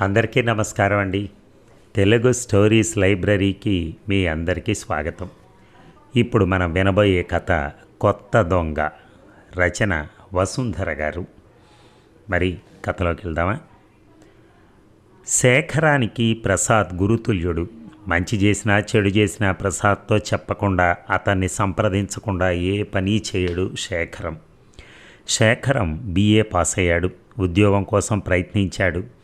అందరికీ నమస్కారం అండి. తెలుగు స్టోరీస్ లైబ్రరీకి మీ అందరికీ స్వాగతం. ఇప్పుడు మనం వినబోయే కథ కొత్త దొంగ రచన వసుంధర గారు. మరి కథలోకి వెళ్దామా? శేఖరానికి ప్రసాద్ గురుతుల్యుడు. మంచి చేసినా చెడు చేసినా ప్రసాద్తో చెప్పకుండా అతన్ని సంప్రదించకుండా ఏ పని చేయడు శేఖరం. శేఖరం బీఏ పాస్ అయ్యాడు ఉద్యోగం కోసం ప్రయత్నించాడు.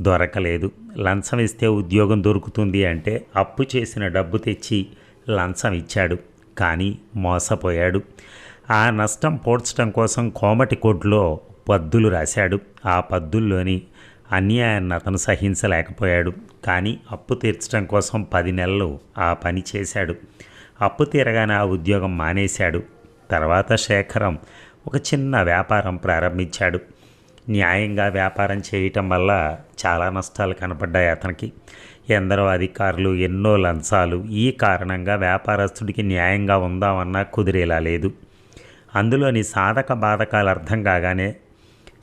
దొరకలేదు. లంచం ఇస్తే ఉద్యోగం దొరుకుతుంది అంటే అప్పు చేసిన డబ్బు తెచ్చి లంచం ఇచ్చాడు. కానీ మోసపోయాడు. ఆ నష్టం పోడ్చడం కోసం కోమటి కోడ్లో పద్దులు రాశాడు. ఆ పద్దుల్లోని అన్యాయాన్ని అతను సహించలేకపోయాడు. కానీ అప్పు తీర్చడం కోసం పది నెలలు ఆ పని చేశాడు. అప్పు తీరగానే ఆ ఉద్యోగం మానేశాడు. తర్వాత శేఖరం ఒక చిన్న వ్యాపారం ప్రారంభించాడు. న్యాయంగా వ్యాపారం చేయటం వల్ల చాలా నష్టాలు కనపడ్డాయి అతనికి. ఎందరో అధికారులు ఎన్నో లంచాలు. ఈ కారణంగా వ్యాపారస్తుడికి న్యాయంగా ఉందామన్నా కుదిరేలా లేదు. అందులోని సాధక బాధకాలు అర్థం కాగానే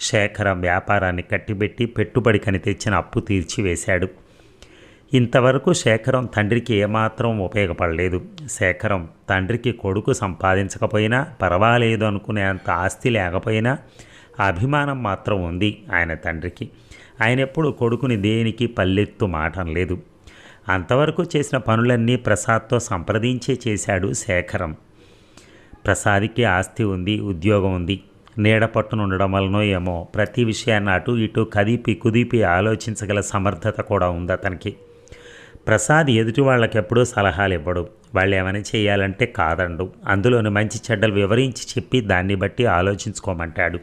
శేఖరం వ్యాపారాన్ని కట్టిబెట్టి పెట్టుబడికని తెచ్చిన అప్పు తీర్చివేశాడు. ఇంతవరకు శేఖరం తండ్రికి ఏమాత్రం ఉపయోగపడలేదు. శేఖరం తండ్రికి కొడుకు సంపాదించకపోయినా పర్వాలేదు అనుకునేంత ఆస్తి లేకపోయినా అభిమానం మాత్రం ఉంది ఆయన తండ్రికి. ఆయన ఎప్పుడు కొడుకుని దేనికి పల్లెత్తు మాటం లేదు. అంతవరకు చేసిన పనులన్నీ ప్రసాద్తో సంప్రదించే చేశాడు శేఖరం. ప్రసాద్కి ఆస్తి ఉంది ఉద్యోగం ఉంది. నీడ పట్టున ఉండడం వలనో ఏమో ప్రతి విషయాన్ని అటు ఇటు కదిపి కుదిపి ఆలోచించగల సమర్థత కూడా ఉంది అతనికి. ప్రసాద్ ఎదుటి వాళ్ళకి ఎప్పుడూ సలహాలు ఇవ్వడు. వాళ్ళు ఏమైనా చేయాలంటే కాదండు. అందులోని మంచి చెడ్డలు వివరించి చెప్పి దాన్ని బట్టి ఆలోచించుకోమంటాడు.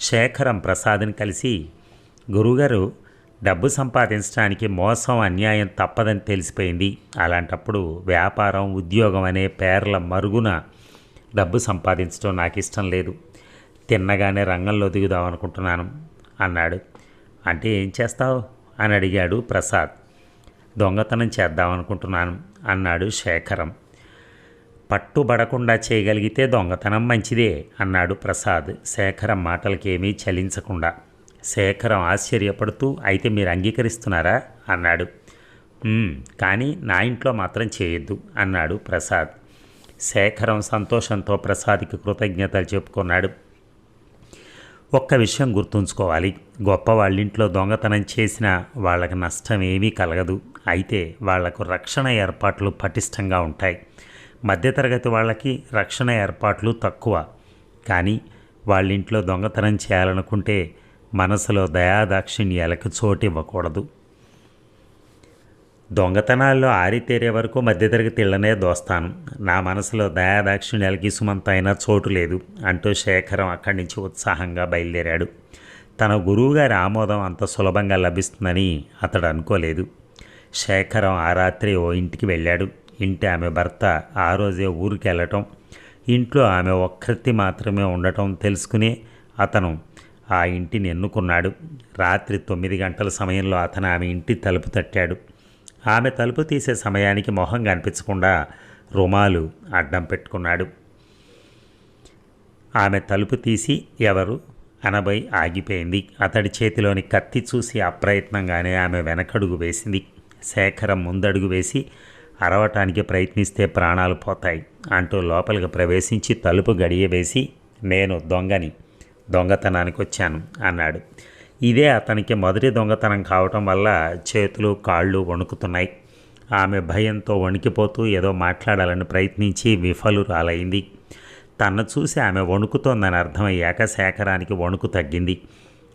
శేఖరం ప్రసాద్ని కలిసి గురుగారు డబ్బు సంపాదించడానికి మోసం అన్యాయం తప్పదని తెలిసిపోయింది. అలాంటప్పుడు వ్యాపారం ఉద్యోగం అనే పేర్ల మరుగున డబ్బు సంపాదించడం నాకు ఇష్టం లేదు. తిన్నగానే రంగంలో దిగుదాం అనుకుంటున్నాను అన్నాడు. అంటే ఏం చేస్తావు? అని అడిగాడు ప్రసాద్. దొంగతనం చేద్దాం అనుకుంటున్నాను అన్నాడు శేఖరం. పట్టుబడకుండా చేయగలిగితే దొంగతనం మంచిదే అన్నాడు ప్రసాద్. శేఖరం మాటలకేమీ చలించకుండా. శేఖరం ఆశ్చర్యపడుతూ అయితే మీరు అంగీకరిస్తున్నారా? అన్నాడు. కానీ నా ఇంట్లో మాత్రం చేయొద్దు అన్నాడు ప్రసాద్. శేఖరం సంతోషంతో ప్రసాద్కి కృతజ్ఞతలు చెప్పుకున్నాడు. ఒక్క విషయం గుర్తుంచుకోవాలి. గొప్ప వాళ్ళింట్లో దొంగతనం చేసిన వాళ్ళకి నష్టం ఏమీ కలగదు. అయితే వాళ్ళకు రక్షణ ఏర్పాట్లు పటిష్టంగా ఉంటాయి. మధ్యతరగతి వాళ్ళకి రక్షణ ఏర్పాట్లు తక్కువ. కానీ వాళ్ళింట్లో దొంగతనం చేయాలనుకుంటే మనసులో దయాదాక్షిణ్యాలకు చోటు ఇవ్వకూడదు దొంగతనాల్లో ఆరితేరే వరకు మధ్యతరగతి ఇళ్ళనే దోస్తాను. నా మనసులో దయాదాక్షిణ్యాలకి సుమంత అయినా చోటు లేదు అంటూ శేఖరం అక్కడి నుంచి ఉత్సాహంగా బయలుదేరాడు. తన గురువుగారి ఆమోదం అంత సులభంగా లభిస్తుందని అతడు అనుకోలేదు. శేఖరం ఆ రాత్రి ఓ ఇంటికి వెళ్ళాడు. ఇంటి ఆమె భర్త ఆ రోజే ఊరికి వెళ్ళటం ఇంట్లో ఆమె ఒక్కరితి మాత్రమే ఉండటం తెలుసుకుని అతను ఆ ఇంటిని ఎన్నుకున్నాడు. రాత్రి తొమ్మిది గంటల సమయంలో అతను ఆమె ఇంటి తలుపు తట్టాడు. ఆమె తలుపు తీసే సమయానికి మొహం కనిపించకుండా రుమాలు అడ్డం పెట్టుకున్నాడు. ఆమె తలుపు తీసి ఎవరు? అనబై ఆగిపోయింది. అతడి చేతిలోని కత్తి చూసి అప్రయత్నంగానే ఆమె వెనకడుగు వేసింది. శేఖరం ముందడుగు వేసి అరవటానికి ప్రయత్నిస్తే ప్రాణాలు పోతాయి అంటూ లోపలికి ప్రవేశించి తలుపు గడియవేసి నేను దొంగని దొంగతనానికి వచ్చాను అన్నాడు. ఇదే అతనికి మొదటి దొంగతనం కావటం వల్ల చేతులు కాళ్ళు వణుకుతున్నాయి. ఆమె భయంతో వణికిపోతూ ఏదో మాట్లాడాలని ప్రయత్నించి విఫలురాలైంది. తన్ను చూసి ఆమె వణుకుతోందని అర్థమయ్యాక శేఖరానికి వణుకు తగ్గింది.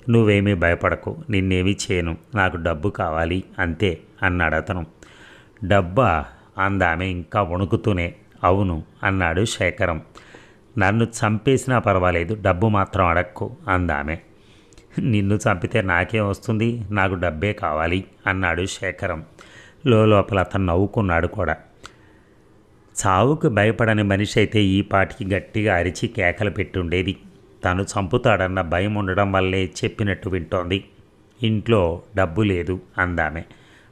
నువ్వేమీ భయపడకు నిన్నేమీ చేయను నాకు డబ్బు కావాలి అంతే అన్నాడు అతను డబ్బా అందామె ఇంకా వణుకుతూనే అవును అన్నాడు శేఖరం. నన్ను చంపేసినా పర్వాలేదు డబ్బు మాత్రం అడక్కు అందామె. నిన్ను చంపితే నాకేం వస్తుంది? నాకు డబ్బే కావాలి అన్నాడు శేఖరం. లోపల అతను నవ్వుకున్నాడు కూడా. చావుకు భయపడని మనిషి అయితే ఈ పాటికి గట్టిగా అరిచి కేకలు పెట్టుండేది. తను చంపుతాడన్న భయం ఉండడం వల్లే చెప్పినట్టు వింటోంది. ఇంట్లో డబ్బు లేదు అందామే.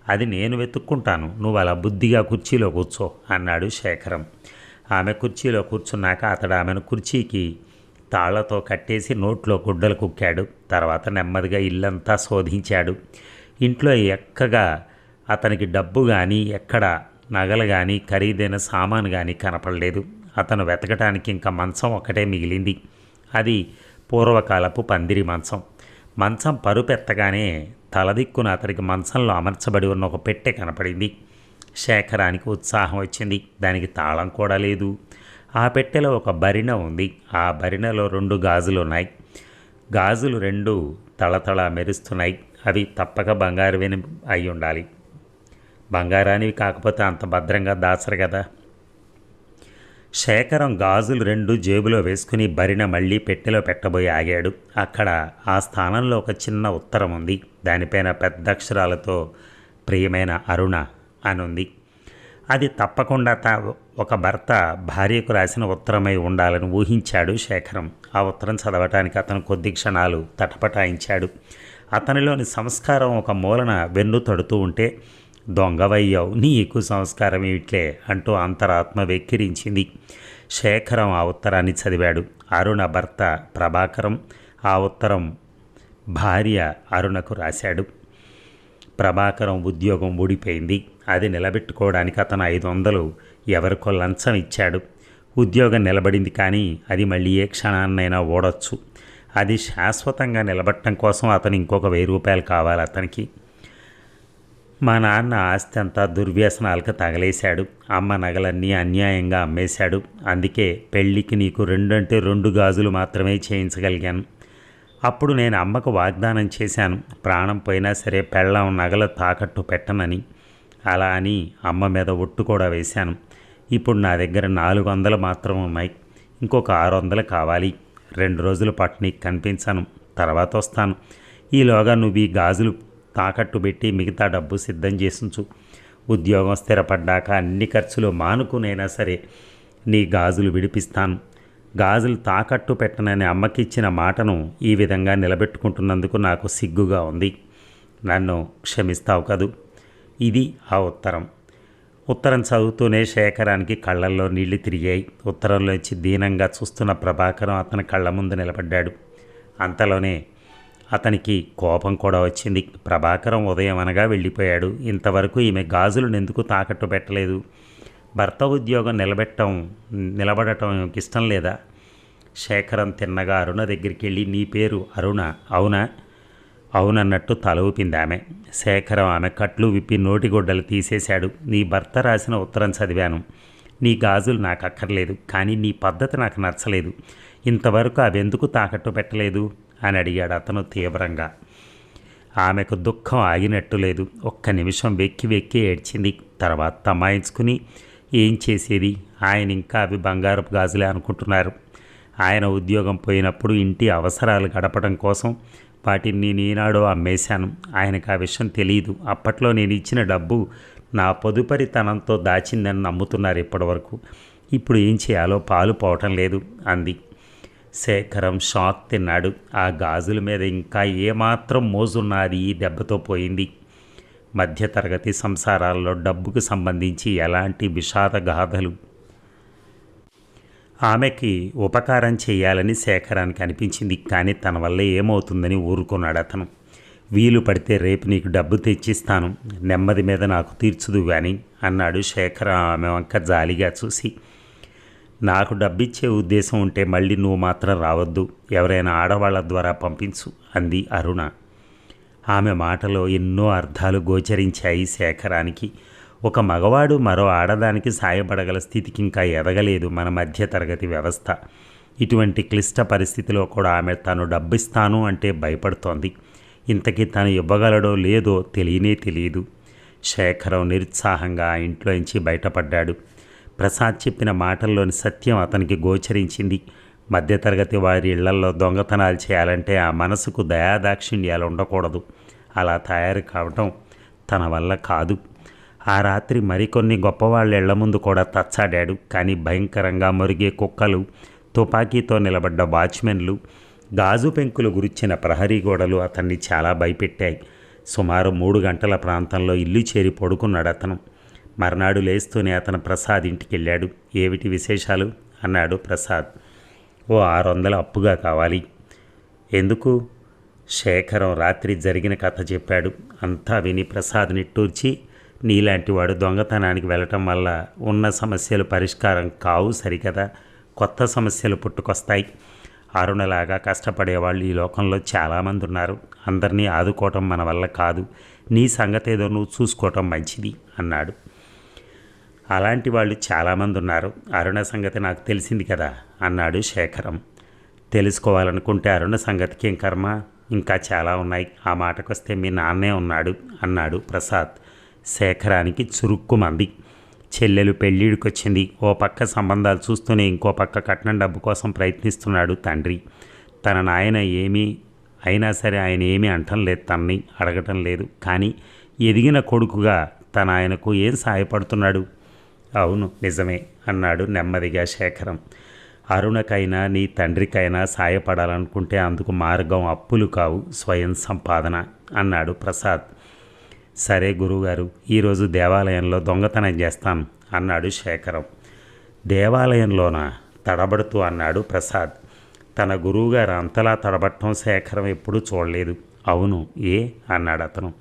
అది నేను వెతుక్కుంటాను. నువ్వు అలా బుద్ధిగా కుర్చీలో కూర్చో అన్నాడు శేఖరం. ఆమె కుర్చీలో కూర్చున్నాక అతడు ఆమెను కుర్చీకి తాళ్ళతో కట్టేసి నోట్లో గుడ్డలు కుక్కాడు. తర్వాత నెమ్మదిగా ఇల్లంతా శోధించాడు. ఇంట్లో ఎక్కగా అతనికి డబ్బు కానీ ఎక్కడ నగలు కానీ ఖరీదైన సామాను కానీ కనపడలేదు. అతను వెతకటానికి ఇంకా మంచం ఒకటే మిగిలింది. అది పూర్వకాలపు పందిరి మంచం. మంచం పరుపెత్తగానే తలదిక్కున అతడికి మంచంలో అమర్చబడి ఉన్న ఒక పెట్టె కనపడింది. శేఖరానికి ఉత్సాహం వచ్చింది. దానికి తాళం కూడా లేదు. ఆ పెట్టెలో ఒక బరిణ ఉంది. ఆ బరిణలో రెండు గాజులు ఉన్నాయి. గాజులు రెండు తళతళ మెరుస్తున్నాయి. అవి తప్పక బంగారువేని అయి ఉండాలి. బంగారానివి కాకపోతే అంత భద్రంగా దాచరు కదా. శేఖరం గాజులు రెండు జేబులో వేసుకుని బరిన మళ్ళీ పెట్టెలో పెట్టబోయి ఆగాడు. అక్కడ ఆ స్థానంలో ఒక చిన్న ఉత్తరం ఉంది. దానిపైన పెద్ద అక్షరాలతో ప్రియమైన అరుణ అని ఉంది అది తప్పకుండా తా ఒక భర్త భార్యకు రాసిన ఉత్తరమై ఉండాలని ఊహించాడు శేఖరం. ఆ ఉత్తరం చదవటానికి అతను కొద్ది క్షణాలు తటపటాయించాడు. అతనిలోని సంస్కారం ఒక మూలన వెన్ను తడుతూ ఉంటే దొంగవయ్యావు నీకు సంస్కారం ఏమిట్లే? అంటూ అంతరాత్మ వెక్కిరించింది. శేఖరం ఆ ఉత్తరాన్ని చదివాడు. అరుణ భర్త ప్రభాకరం ఆ ఉత్తరం భార్య అరుణకు రాశాడు. ప్రభాకరం ఉద్యోగం ఊడిపోయింది. అది నిలబెట్టుకోవడానికి అతను ఐదు వందలు ఎవరికో లంచం ఇచ్చాడు. ఉద్యోగం నిలబడింది కానీ అది మళ్ళీ ఏ క్షణాన్నైనా ఓడొచ్చు అది శాశ్వతంగా నిలబట్టడం కోసం అతను ఇంకొక వెయ్యి రూపాయలు కావాలి అతనికి. మా నాన్న ఆస్తి అంతా దుర్వ్యసనాలకు తగలేశాడు. అమ్మ నగలన్నీ అన్యాయంగా అమ్మేశాడు. అందుకే పెళ్ళికి నీకు రెండంటే రెండు గాజులు మాత్రమే చేయించగలిగాను. అప్పుడు నేను అమ్మకు వాగ్దానం చేశాను. ప్రాణం పోయినా సరే పెళ్ళం నగల తాకట్టు పెట్టనని. అలా అని అమ్మ మీద ఒట్టు కూడా వేశాను. ఇప్పుడు నా దగ్గర నాలుగు వందలు మాత్రం ఉన్నాయి. ఇంకొక ఆరు వందలు కావాలి. రెండు రోజుల పాటు నీకు కనిపించాను. తర్వాత వస్తాను. ఈలోగా నువ్వు ఈ గాజులు తాకట్టు పెట్టి మిగతా డబ్బు సిద్ధం చేసుంచు. ఉద్యోగం స్థిరపడ్డాక అన్ని ఖర్చులు మానుకునైనా సరే నీ గాజులు విడిపిస్తాను. గాజులు తాకట్టు పెట్టనని అమ్మకిచ్చిన మాటను ఈ విధంగా నిలబెట్టుకుంటున్నందుకు నాకు సిగ్గుగా ఉంది. నన్ను క్షమిస్తావు కదూ? ఇది ఆ ఉత్తరం. ఉత్తరం చదువుతూనే శేఖరానికి కళ్ళల్లో నీళ్ళు తిరిగాయి. ఉత్తరంలోంచి దీనంగా చూస్తున్న ప్రభాకరం అతని కళ్ళ ముందు నిలబడ్డాడు. అంతలోనే అతనికి కోపం కూడా వచ్చింది. ప్రభాకరం ఉదయం అనగా వెళ్ళిపోయాడు. ఇంతవరకు ఈమె గాజులను ఎందుకు తాకట్టు పెట్టలేదు? భర్త ఉద్యోగం నిలబెట్టడం నిలబడటం ఈమెకి ఇష్టం లేదా? శేఖరం తిన్నగా అరుణ దగ్గరికి వెళ్ళి నీ పేరు అరుణ? అవునా? అవునన్నట్టు తల ఊపింది ఆమె. శేఖరం ఆమె కట్లు విప్పి నోటిగొడ్డలు తీసేశాడు. నీ భర్త రాసిన ఉత్తరం చదివాను. నీ గాజులు నాకు అక్కర్లేదు కానీ నీ పద్ధతి నాకు నచ్చలేదు. ఇంతవరకు అవెందుకు తాకట్టు పెట్టలేదు? అని అడిగాడు అతను తీవ్రంగా. ఆమెకు దుఃఖం ఆగినట్టు లేదు. ఒక్క నిమిషం వెక్కి వెక్కి ఏడ్చింది. తర్వాత తమాయించుకుని ఏం చేసేది? ఆయన ఇంకా అవి బంగారపు గాజులే అనుకుంటున్నారు. ఆయన ఉద్యోగం పోయినప్పుడు ఇంటి అవసరాలు గడపడం కోసం వాటిని నేను అమ్మేశాను. ఆయనకు ఆ విషయం తెలియదు అప్పట్లో నేను ఇచ్చిన డబ్బు నా పొదుపరితనంతో దాచిందని నమ్ముతున్నారు ఇప్పటివరకు. ఇప్పుడు ఏం చేయాలో పాలు పోవటం లేదు అంది. శేఖరం షాక్ తిన్నాడు. ఆ గాజుల మీద ఇంకా ఏమాత్రం మోజున్నది ఈ దెబ్బతో పోయింది. మధ్యతరగతి సంసారాల్లో డబ్బుకు సంబంధించి ఎలాంటి విషాద గాథలు? ఆమెకి ఉపకారం చేయాలని శేఖరానికి అనిపించింది. కానీ తన వల్ల ఏమవుతుందని ఊరుకున్నాడు అతను. వీలు పడితే రేపు నీకు డబ్బు తెచ్చిస్తాను. నెమ్మది మీద నాకు తీర్చుదు కానీ అన్నాడు శేఖర ఆమె వంక జాలిగా చూసి. నాకు డబ్బిచ్చే ఉద్దేశం ఉంటే మళ్ళీ నువ్వు మాత్రం రావద్దు. ఎవరైనా ఆడవాళ్ళ ద్వారా పంపించు అంది అరుణ. ఆమె మాటలో ఎన్నో అర్థాలు గోచరించాయి శేఖరానికి. ఒక మగవాడు మరో ఆడదానికి సాయపడగల స్థితికి ఇంకా ఎదగలేదు మన మధ్యతరగతి వ్యవస్థ. ఇటువంటి క్లిష్ట పరిస్థితిలో కూడా ఆమె తను డబ్బిస్తాను అంటే భయపడుతోంది. ఇంతకీ తను ఇవ్వగలడో లేదో తెలియనే తెలియదు. శేఖరం నిరుత్సాహంగా ఆ ఇంట్లోంచి బయటపడ్డాడు. ప్రసాద్ చెప్పిన మాటల్లోని సత్యం అతనికి గోచరించింది. మధ్యతరగతి వారి ఇళ్ళల్లో దొంగతనాలు చేయాలంటే ఆ మనసుకు దయాదాక్షిణ్యాలు ఉండకూడదు. అలా తయారు కావటం తన వల్ల కాదు. ఆ రాత్రి మరికొన్ని గొప్పవాళ్ళ ఇళ్ళ ముందు కూడా తచ్చాడాడు. కానీ భయంకరంగా మరిగే కుక్కలు తుపాకీతో నిలబడ్డ వాచ్మెన్లు గాజు పెంకులు గురిచిన ప్రహరీ గోడలు అతన్ని చాలా భయపెట్టాయి. సుమారు మూడు గంటల ప్రాంతంలో ఇల్లు చేరి పడుకున్నాడు అతను మర్నాడు లేస్తూనే అతను ప్రసాద్ ఇంటికెళ్ళాడు. ఏమిటి విశేషాలు? అన్నాడు ప్రసాద్. ఓ ఆరు వందలు అప్పుగా కావాలి. ఎందుకు? శేఖరం రాత్రి జరిగిన కథ చెప్పాడు. అంతా విని ప్రసాద్ నిట్టూర్చి నీలాంటి వాడు దొంగతనానికి వెళ్ళటం వల్ల ఉన్న సమస్యలు పరిష్కారం కావు సరికదా? కొత్త సమస్యలు పుట్టుకొస్తాయి. అరుణలాగా కష్టపడేవాళ్ళు ఈ లోకంలో చాలామంది ఉన్నారు అందరినీ ఆదుకోవటం మన వల్ల కాదు. నీ సంగతి ఏదో నువ్వు చూసుకోవటం మంచిది అన్నాడు. అలాంటి వాళ్ళు చాలామంది ఉన్నారు అరుణ సంగతి నాకు తెలిసింది కదా అన్నాడు శేఖరం. తెలుసుకోవాలనుకుంటే అరుణ సంగతికి ఏం కర్మ? ఇంకా చాలా ఉన్నాయి. ఆ మాటకొస్తే మీ నాన్నే ఉన్నాడు అన్నాడు ప్రసాద్. శేఖరానికి చురుక్కుమంది. చెల్లెలు పెళ్ళిడికొచ్చింది. ఓ పక్క సంబంధాలు చూస్తూనే ఇంకో పక్క కట్నం డబ్బు కోసం ప్రయత్నిస్తున్నాడు తండ్రి. తన నాయన ఏమీ అయినా సరే ఆయన ఏమీ అంటం లేదు తనని అడగటం లేదు. కానీ ఎదిగిన కొడుకుగా తన ఆయనకు ఏం సహాయపడుతున్నాడు అవును నిజమే అన్నాడు నెమ్మదిగా శేఖరం. అరుణకైనా నీ తండ్రికైనా సాయపడాలనుకుంటే అందుకు మార్గం అప్పులు కావు స్వయం సంపాదన అన్నాడు ప్రసాద్. సరే గురువుగారు ఈరోజు దేవాలయంలో దొంగతనం చేస్తాను అన్నాడు శేఖరం. దేవాలయంలోన? తడబడుతూ అన్నాడు ప్రసాద్. తన గురువుగారు అంతలా తడబట్టం శేఖరం ఎప్పుడూ చూడలేదు. అవును ఏ? అన్నాడు అతను.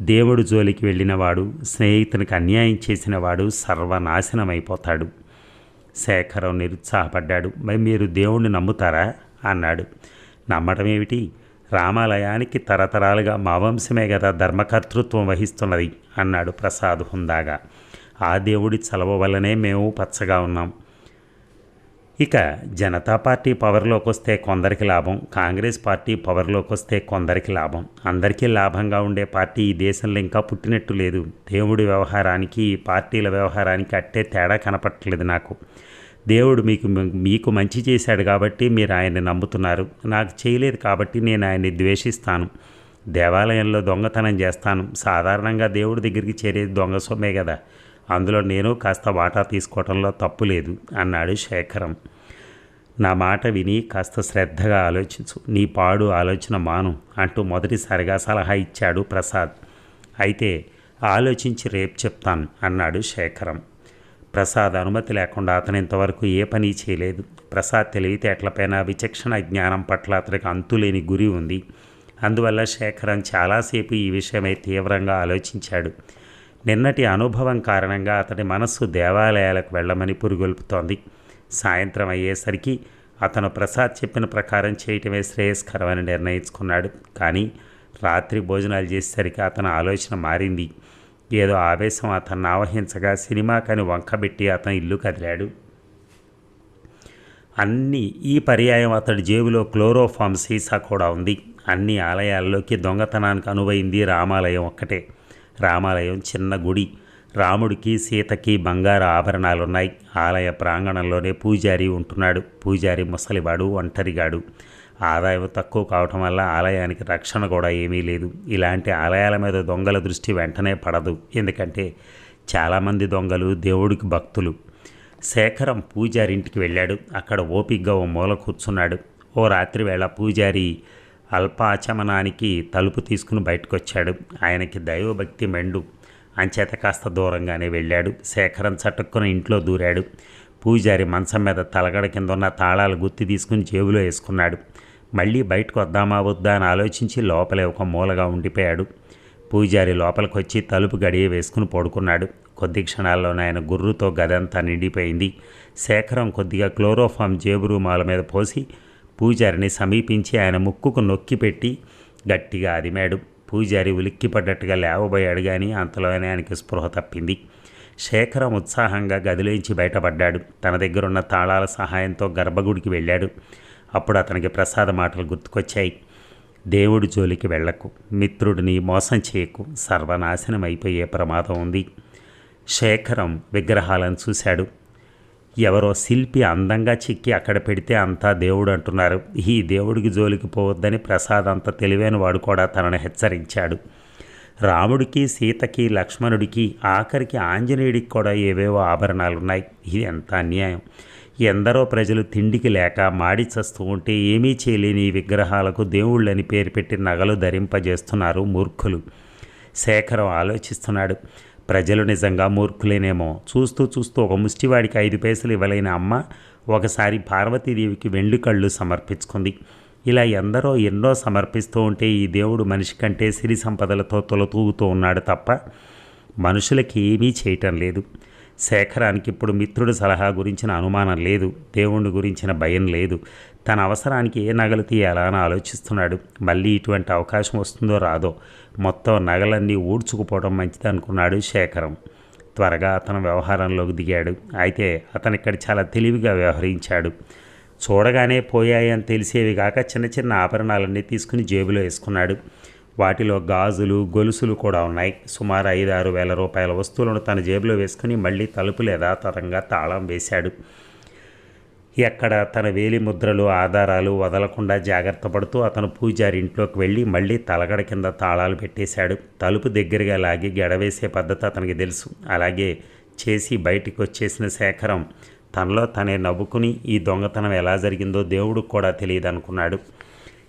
దేవుడు జోలికి వెళ్ళినవాడు స్నేహితునికి అన్యాయం చేసినవాడు సర్వనాశనమైపోతాడు. శేఖరం నిరుత్సాహపడ్డాడు. మరి మీరు దేవుణ్ణి నమ్ముతారా? అన్నాడు. నమ్మటం ఏమిటి? రామాలయానికి తరతరాలుగా మా వంశమే కదా ధర్మకర్తృత్వం వహిస్తున్నది అన్నాడు ప్రసాద్ హుందాగా. ఆ దేవుడి చలవ వల్లనే మేము పచ్చగా ఉన్నాం. ఇక జనతా పార్టీ పవర్లోకి వస్తే కొందరికి లాభం కాంగ్రెస్ పార్టీ పవర్లోకి వస్తే కొందరికి లాభం. అందరికీ లాభంగా ఉండే పార్టీ ఈ దేశంలో ఇంకా పుట్టినట్టు లేదు. దేవుడి వ్యవహారానికి పార్టీల వ్యవహారానికి అట్టే తేడా కనపట్టలేదు నాకు. దేవుడు మీకు మీకు మంచి చేశాడు కాబట్టి మీరు ఆయన్ని నమ్ముతున్నారు. నాకు చేయలేదు కాబట్టి నేను ఆయన్ని ద్వేషిస్తాను. దేవాలయంలో దొంగతనం చేస్తాను. సాధారణంగా దేవుడి దగ్గరికి చేరేది దొంగ సొమ్మే కదా. అందులో నేను కాస్త వాటా తీసుకోవటంలో తప్పు లేదు అన్నాడు శేఖరం. నా మాట విని కాస్త శ్రద్ధగా ఆలోచించు. నీ పాడు ఆలోచన మాను అంటూ మొదటిసారిగా సలహా ఇచ్చాడు ప్రసాద్. అయితే ఆలోచించి రేపు చెప్తాను అన్నాడు శేఖరం. ప్రసాద్ అనుమతి లేకుండా అతను ఇంతవరకు ఏ పని చేయలేదు. ప్రసాద్ తెలివితేటలపైన విచక్షణ జ్ఞానం పట్ల అతనికి అంతులేని గురి ఉంది. అందువల్ల శేఖరం చాలాసేపు ఈ విషయమై తీవ్రంగా ఆలోచించాడు. నిన్నటి అనుభవం కారణంగా అతని మనస్సు దేవాలయాలకు వెళ్ళమని పురుగొల్పుతోంది. సాయంత్రం అయ్యేసరికి అతను ప్రసాద్ చెప్పిన ప్రకారం చేయటమే శ్రేయస్కరమని నిర్ణయించుకున్నాడు. కానీ రాత్రి భోజనాలు చేసేసరికి అతని ఆలోచన మారింది. ఏదో ఆవేశం అతన్ని ఆవహించగా సినిమాకని వంకబెట్టి అతను ఇల్లు కదిలాడు. అన్ని ఈ పర్యాయం అతడి జేబులో క్లోరోఫామ్ సీసా కూడా ఉంది. అన్ని ఆలయాల్లోకి దొంగతనానికి అనువైంది రామాలయం ఒక్కటే. రామాలయం చిన్న గుడి. రాముడికి సీతకి బంగారు ఆభరణాలున్నాయి. ఆలయ ప్రాంగణంలోనే పూజారి ఉంటున్నాడు. పూజారి ముసలివాడు ఒంటరిగాడు. ఆదాయం తక్కువ కావటం వల్ల ఆలయానికి రక్షణ కూడా ఏమీ లేదు. ఇలాంటి ఆలయాల మీద దొంగల దృష్టి వెంటనే పడదు. ఎందుకంటే చాలామంది దొంగలు దేవుడికి భక్తులు. శేఖరం పూజారి ఇంటికి వెళ్ళాడు. అక్కడ ఓపిగ్గా ఓ మూల కూర్చున్నాడు. ఓ రాత్రి వేళ పూజారి అల్పాచమనానికి తలుపు తీసుకుని బయటకొచ్చాడు. ఆయనకి దైవభక్తి మెండు. అంచేత కాస్త దూరంగానే వెళ్ళాడు. శేఖరం చటుక్కున ఇంట్లో దూరాడు. పూజారి మంచం మీద తలగడ కింద ఉన్న తాళాలు గుత్తి తీసుకుని జేబులో వేసుకున్నాడు. మళ్ళీ బయటకు వద్దామా వద్దా అని ఆలోచించి లోపలే ఒక మూలగా ఉండిపోయాడు. పూజారి లోపలికి వచ్చి తలుపు గడియ వేసుకుని పడుకున్నాడు. కొద్ది క్షణాల్లోనే ఆయన గుర్రుతో గదంతా నిండిపోయింది. శేఖరం కొద్దిగా క్లోరోఫామ్ జేబు రూమాల మీద పోసి పూజారిని సమీపించి ఆయన ముక్కుకు నొక్కి పెట్టి గట్టిగా అదిమాడు పూజారి ఉలిక్కిపడ్డట్టుగా లేవబోయాడు కానీ అంతలోనే ఆయనకి స్పృహ తప్పింది. శేఖరం ఉత్సాహంగా గదిలోంచి బయటపడ్డాడు. తన దగ్గరున్న తాళాల సహాయంతో గర్భగుడికి వెళ్ళాడు. అప్పుడు అతనికి ప్రసాద మాటలు గుర్తుకొచ్చాయి. దేవుడి జోలికి వెళ్ళకు. మిత్రుడిని మోసం చేయకు. సర్వనాశనం అయిపోయే ప్రమాదం ఉంది. శేఖరం విగ్రహాలను చూశాడు. ఎవరో శిల్పి అందంగా చిక్కి అక్కడ పెడితే అంతా దేవుడు అంటున్నారు. ఈ దేవుడికి జోలికి పోవద్దని ప్రసాద్ అంత తెలివైన వాడు కూడా తనను హెచ్చరించాడు. రాముడికి సీతకి లక్ష్మణుడికి ఆఖరికి ఆంజనేయుడికి కూడా ఏవేవో ఆభరణాలు ఉన్నాయి ఇది ఎంత అన్యాయం. ఎందరో ప్రజలు తిండికి లేక మాడి చస్తూ ఉంటే ఏమీ చేయలేని ఈ విగ్రహాలకు దేవుళ్ళని పేరు పెట్టి నగలు ధరింపజేస్తున్నారు మూర్ఖులు. శేఖరం ఆలోచిస్తున్నాడు. ప్రజలు నిజంగా మూర్ఖులేనేమో. చూస్తూ చూస్తూ ఒక ముష్టివాడికి ఐదు పైసలు ఇవ్వలేని అమ్మ ఒకసారి పార్వతీదేవికి వెండి కళ్ళు సమర్పించుకుంది. ఇలా ఎందరో ఎన్నో సమర్పిస్తూ ఉంటే ఈ దేవుడు మనిషి కంటే సిరి సంపదలతో తొలతూగుతూ ఉన్నాడు తప్ప మనుషులకి ఏమీ చేయటం లేదు. శేఖరానికి ఇప్పుడు మిత్రుడి సలహా గురించిన అనుమానం లేదు. దేవుణ్ణి గురించిన భయం లేదు. తన అవసరానికి ఏ నగలు తీయాలా అని ఆలోచిస్తున్నాడు. మళ్ళీ ఇటువంటి అవకాశం వస్తుందో రాదో మొత్తం నగలన్నీ ఊడ్చుకుపోవడం మంచిది అనుకున్నాడు శేఖరం. త్వరగా అతను వ్యవహారంలోకి దిగాడు. అయితే అతను ఇక్కడ చాలా తెలివిగా వ్యవహరించాడు. చూడగానే పోయాయి అని తెలిసేవి కాక చిన్న చిన్న ఆభరణాలన్నీ తీసుకుని జేబులో వేసుకున్నాడు. వాటిలో గాజులు గొలుసులు కూడా ఉన్నాయి. సుమారు ఐదు ఆరు వేల రూపాయల వస్తువులను తన జేబులో వేసుకుని మళ్ళీ తలుపులు యథాతథంగా తాళం వేశాడు. ఎక్కడ తన వేలి ముద్రలు ఆధారాలు వదలకుండా జాగ్రత్త పడుతూ అతను పూజారి ఇంట్లోకి వెళ్ళి మళ్ళీ తలగడ కింద తాళాలు పెట్టేశాడు. తలుపు దగ్గరగా లాగి గడవేసే పద్ధతి అతనికి తెలుసు. అలాగే చేసి బయటికి వచ్చేసిన శేఖరం తనలో తనే నవ్వుకుని ఈ దొంగతనం ఎలా జరిగిందో దేవుడికి కూడా తెలియదు అనుకున్నాడు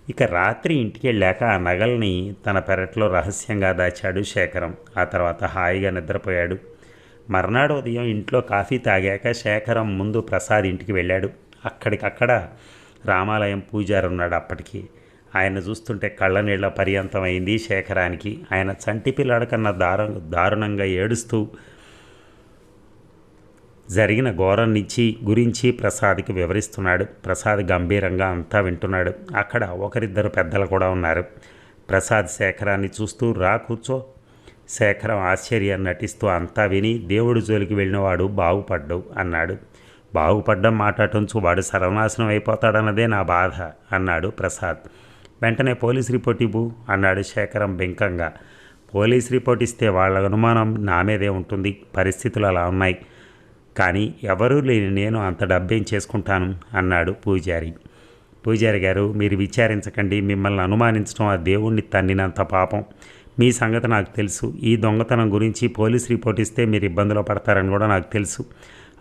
ఇక రాత్రి ఇంటికి వెళ్ళాక ఆ నగల్ని తన పెరట్లో రహస్యంగా దాచాడు శేఖరం. ఆ తర్వాత హాయిగా నిద్రపోయాడు. మర్నాడు ఉదయం ఇంట్లో కాఫీ తాగాక శేఖరం ముందు ప్రసాద్ ఇంటికి వెళ్ళాడు. అక్కడికక్కడ రామాలయం పూజారి ఉన్నాడు అప్పటికి. ఆయన చూస్తుంటే కళ్ళ నీళ్ళ పర్యంతమైంది శేఖరానికి. ఆయన చంటి పిల్లాడు కన్నా దారు దారుణంగా ఏడుస్తూ జరిగిన ఘోరం నుంచి గురించి ప్రసాద్కి వివరిస్తున్నాడు. ప్రసాద్ గంభీరంగా అంతా వింటున్నాడు. అక్కడ ఒకరిద్దరు పెద్దలు కూడా ఉన్నారు. ప్రసాద్ శేఖరాన్ని చూస్తూ రా కూర్చో శేఖరం ఆశ్చర్యాన్ని నటిస్తూ అంతా విని దేవుడి జోలికి వెళ్ళినవాడు బాగుపడ్డవు అన్నాడు. బాగుపడ్డం మాట్లాడుతూ వాడు సర్వనాశనం అయిపోతాడన్నదే నా బాధ అన్నాడు ప్రసాద్. వెంటనే పోలీస్ రిపోర్ట్ ఇవ్వు అన్నాడు శేఖరం బెంకంగా. పోలీస్ రిపోర్ట్ ఇస్తే వాళ్ళ అనుమానం నా మీదే ఉంటుంది. పరిస్థితులు అలా ఉన్నాయి. కానీ ఎవరూ లేని నేను అంత డబ్బేం చేసుకుంటాను అన్నాడు పూజారి. పూజారి గారు మీరు విచారించకండి. మిమ్మల్ని అనుమానించడం ఆ దేవుణ్ణి తన్నినంత పాపం. మీ సంగతి నాకు తెలుసు. ఈ దొంగతనం గురించి పోలీస్ రిపోర్ట్ ఇస్తే మీరు ఇబ్బందులు పడతారని కూడా నాకు తెలుసు.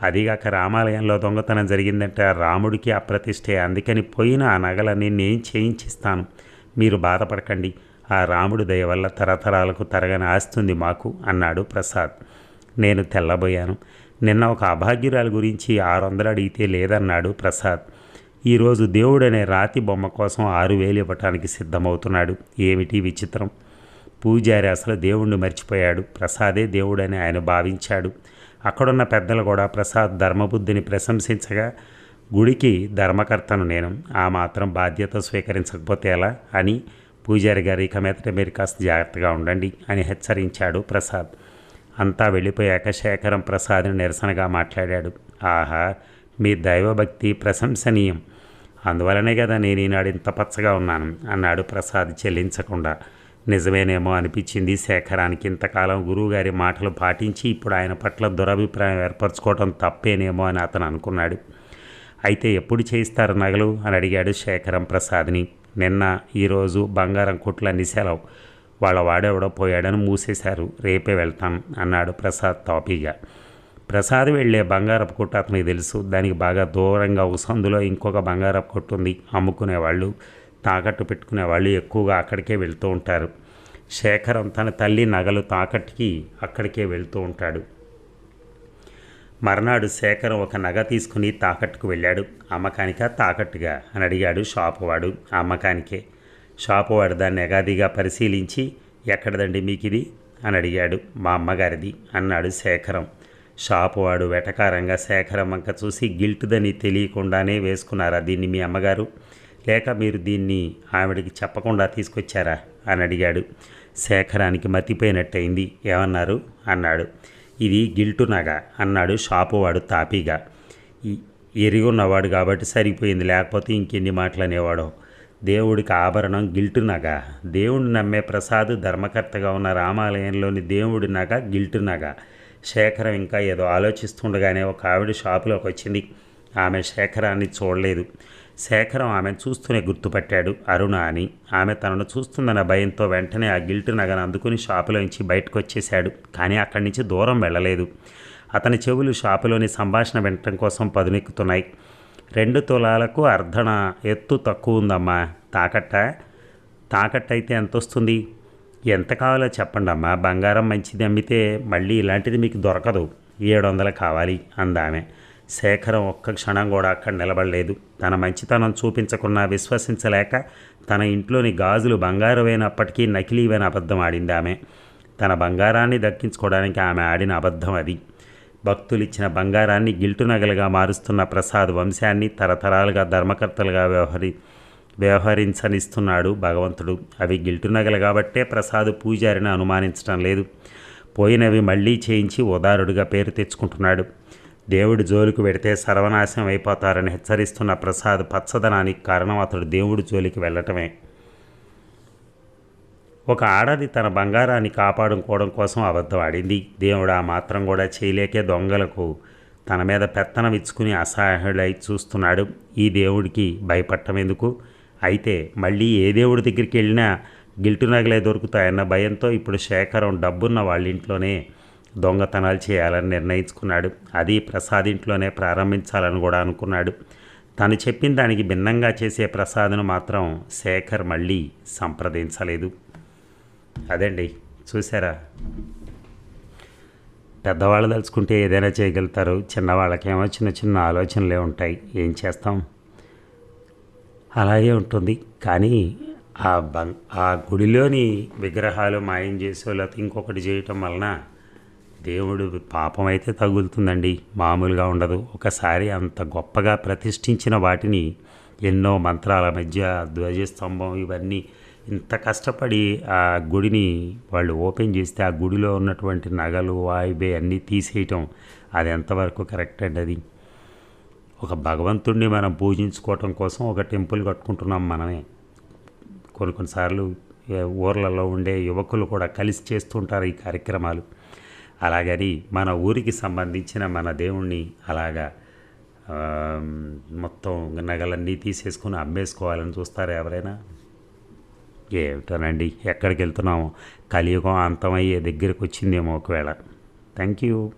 అదిగాక రామాలయంలో దొంగతనం జరిగిందంటే రాముడికి అప్రతిష్టే అందుకని పోయిన ఆ నగలని నేను చేయించిస్తాను. మీరు బాధపడకండి. ఆ రాముడు దయ వల్ల తరతరాలకు తరగని ఆస్తుంది మాకు అన్నాడు ప్రసాద్. నేను తెల్లబోయాను. నిన్న ఒక అభాగ్యురాలు గురించి ఆరు వందలు అడిగితే లేదన్నాడు ప్రసాద్. ఈరోజు దేవుడనే రాతి బొమ్మ కోసం ఆరు వేలు ఇవ్వటానికి సిద్ధమవుతున్నాడు. ఏమిటి విచిత్రం? పూజారి అసలు దేవుణ్ణి మర్చిపోయాడు. ప్రసాదే దేవుడని ఆయన భావించాడు. అక్కడున్న పెద్దలు కూడా ప్రసాద్ ధర్మబుద్ధిని ప్రశంసించగా గుడికి ధర్మకర్తను నేను ఆ మాత్రం బాధ్యత స్వీకరించకపోతే ఎలా? అని పూజారి గారు ఇక మీదట మీరు కాస్త జాగ్రత్తగా ఉండండి అని హెచ్చరించాడు ప్రసాద్. అంతా వెళ్ళిపోయాక శేఖరం ప్రసాద్ని నిరసనగా మాట్లాడాడు. ఆహా మీ దైవభక్తి ప్రశంసనీయం. అందువలనే కదా నేను ఈనాడు ఇంత పచ్చగా ఉన్నాను అన్నాడు ప్రసాద్ చెల్లించకుండా. నిజమేనేమో అనిపించింది శేఖరానికి. ఇంతకాలం గురువుగారి మాటలు పాటించి ఇప్పుడు ఆయన పట్ల దురభిప్రాయం ఏర్పరచుకోవడం తప్పేనేమో అని అతను అనుకున్నాడు. అయితే ఎప్పుడు చేయిస్తారు నగలు? అని అడిగాడు శేఖరం ప్రసాద్ని. నిన్న ఈరోజు బంగారం కుట్లన్నీ సెలవు. వాళ్ళ వాడెవడో పోయాడని మూసేశారు. రేపే వెళ్తాం అన్నాడు ప్రసాద్ తాపీగా ప్రసాద్ వెళ్ళే బంగారపు కొట్టు అతనికి తెలుసు. దానికి బాగా దూరంగా ఒక సందులో ఇంకొక బంగారపు కొట్టు ఉంది. అమ్ముకునేవాళ్ళు. తాకట్టు పెట్టుకునే వాళ్ళు ఎక్కువగా అక్కడికే వెళ్తూ ఉంటారు. శేఖరం తన తల్లి నగలు తాకట్టుకి అక్కడికే వెళ్తూ ఉంటాడు. మర్నాడు శేఖరం ఒక నగ తీసుకుని తాకట్టుకు వెళ్ళాడు. అమ్మకానికా తాకట్టుగా? అని అడిగాడు షాపు వాడు అమ్మకానికే. షాపు వాడు దాన్ని ఎగాదిగా పరిశీలించి ఎక్కడదండి మీకు ఇది అని అడిగాడు. మా అమ్మగారిది అన్నాడు శేఖరం. షాపు వాడు వెటకారంగా శేఖరం వంక చూసి గిల్టుదని తెలియకుండానే వేసుకున్నారా దీన్ని మీ అమ్మగారు? లేక మీరు దీన్ని ఆవిడకి చెప్పకుండా తీసుకొచ్చారా? అని అడిగాడు. శేఖరానికి మతిపోయినట్టయింది. ఏమన్నారు? అన్నాడు. ఇది గిల్టు నగ అన్నాడు షాపు వాడు తాపీగా. ఎరిగి ఎరిగున్నవాడు కాబట్టి సరిపోయింది. లేకపోతే ఇంకెన్ని మాటలు అనేవాడో దేవుడికి ఆభరణం గిల్టు నగ. దేవుడిని నమ్మే ప్రసాద్ ధర్మకర్తగా ఉన్న రామాలయంలోని దేవుడి నగ గిల్టు నగ. శేఖరం ఇంకా ఏదో ఆలోచిస్తుండగానే ఒక ఆవిడ షాపులోకి వచ్చింది ఆమె శేఖరాన్ని చూడలేదు. శేఖరం ఆమెను చూస్తూనే గుర్తుపట్టాడు అరుణ అని. ఆమె తనను చూస్తుందన్న భయంతో వెంటనే ఆ గిల్టు నగను అందుకుని షాపులోంచి బయటకు వచ్చేశాడు కానీ అక్కడి నుంచి దూరం వెళ్ళలేదు. అతని చెవులు షాపులోని సంభాషణ వినటం కోసం పదునెక్కుతున్నాయి. రెండు తులాలకు అర్ధన ఎత్తు తక్కువ ఉందమ్మా. తాకట్ట? తాకట్టు అయితే ఎంత వస్తుంది ఎంత కావాలో చెప్పండి అమ్మా బంగారం మంచిది అమ్మితే మళ్ళీ ఇలాంటిది మీకు దొరకదు. ఏడు వందలు కావాలి అందామె. శేఖరం ఒక్క క్షణం కూడా అక్కడ నిలబడలేదు. తన మంచితనం చూపించకున్నా విశ్వసించలేక తన ఇంట్లోని గాజులు బంగారమైనప్పటికీ నకిలీవైన అబద్ధం ఆడింది ఆమె. తన బంగారాన్ని దక్కించుకోవడానికి ఆమె ఆడిన అబద్ధం అది. భక్తులిచ్చిన బంగారాన్ని గిల్టు నగలుగా మారుస్తున్న ప్రసాద్ వంశాన్ని తరతరాలుగా ధర్మకర్తలుగా వ్యవహరి వ్యవహరించనిస్తున్నాడు భగవంతుడు. అవి గిల్టు నగలు కాబట్టే ప్రసాద్ పూజారిని అనుమానించడం లేదు. పోయినవి మళ్ళీ చేయించి ఉదారుడిగా పేరు తెచ్చుకుంటున్నాడు. దేవుడి జోలికి వెడితే సర్వనాశనం అయిపోతారని హెచ్చరిస్తున్న ప్రసాద్ పచ్చదనానికి కారణం అతడు దేవుడి జోలికి వెళ్ళటమే. ఒక ఆడది తన బంగారాన్ని కాపాడుకోవడం కోసం అబద్ధం ఆడింది. దేవుడు ఆ మాత్రం కూడా చేయలేకే దొంగలకు తన మీద పెత్తనం ఇచ్చుకుని అసహాయుడై చూస్తున్నాడు. ఈ దేవుడికి భయపడటం ఎందుకు? అయితే మళ్ళీ ఏ దేవుడి దగ్గరికి వెళ్ళినా గిల్టు నగలే దొరుకుతాయన్న భయంతో ఇప్పుడు శేఖరం డబ్బున్న వాళ్ళ ఇంట్లోనే దొంగతనాలు చేయాలని నిర్ణయించుకున్నాడు. అది ప్రసాద్ ఇంట్లోనే ప్రారంభించాలని కూడా అనుకున్నాడు. తను చెప్పిన దానికి భిన్నంగా చేసే ప్రసాద్ను మాత్రం శేఖర్ మళ్ళీ సంప్రదించలేదు. అదండి చూసారా పెద్దవాళ్ళు తలుచుకుంటే ఏదైనా చేయగలుగుతారు. చిన్నవాళ్ళకేమో చిన్న చిన్న ఆలోచనలే ఉంటాయి. ఏం చేస్తాం? అలాగే ఉంటుంది. కానీ ఆ బం ఆ గుడిలోని విగ్రహాలు మాయం చేసో లేకపోతే ఇంకొకటి చేయటం వలన దేవుడు పాపం అయితే తగులుతుందండి. మామూలుగా ఉండదు. ఒకసారి అంత గొప్పగా ప్రతిష్ఠించిన వాటిని ఎన్నో మంత్రాల మధ్య ధ్వజస్తంభం ఇవన్నీ ఇంత కష్టపడి ఆ గుడిని వాళ్ళు ఓపెన్ చేస్తే ఆ గుడిలో ఉన్నటువంటి నగలు వాయిబే అన్నీ తీసేయటం అది ఎంతవరకు కరెక్ట్ అండి అది? ఒక భగవంతుడిని మనం పూజించుకోవటం కోసం ఒక టెంపుల్ కట్టుకుంటున్నాం మనమే. కొన్ని కొన్నిసార్లు ఊర్లలో ఉండే యువకులు కూడా కలిసి చేస్తుంటారు ఈ కార్యక్రమాలు. అలాగని మన ఊరికి సంబంధించిన మన దేవుణ్ణి అలాగా మొత్తం నగలన్నీ తీసేసుకుని అమ్మేసుకోవాలని చూస్తారు ఎవరైనా? ఏమిటోనండి ఎక్కడికి వెళ్తున్నామో కలియుగం అంతమయ్యే దగ్గరికి వచ్చిందేమో ఒకవేళ. Thank you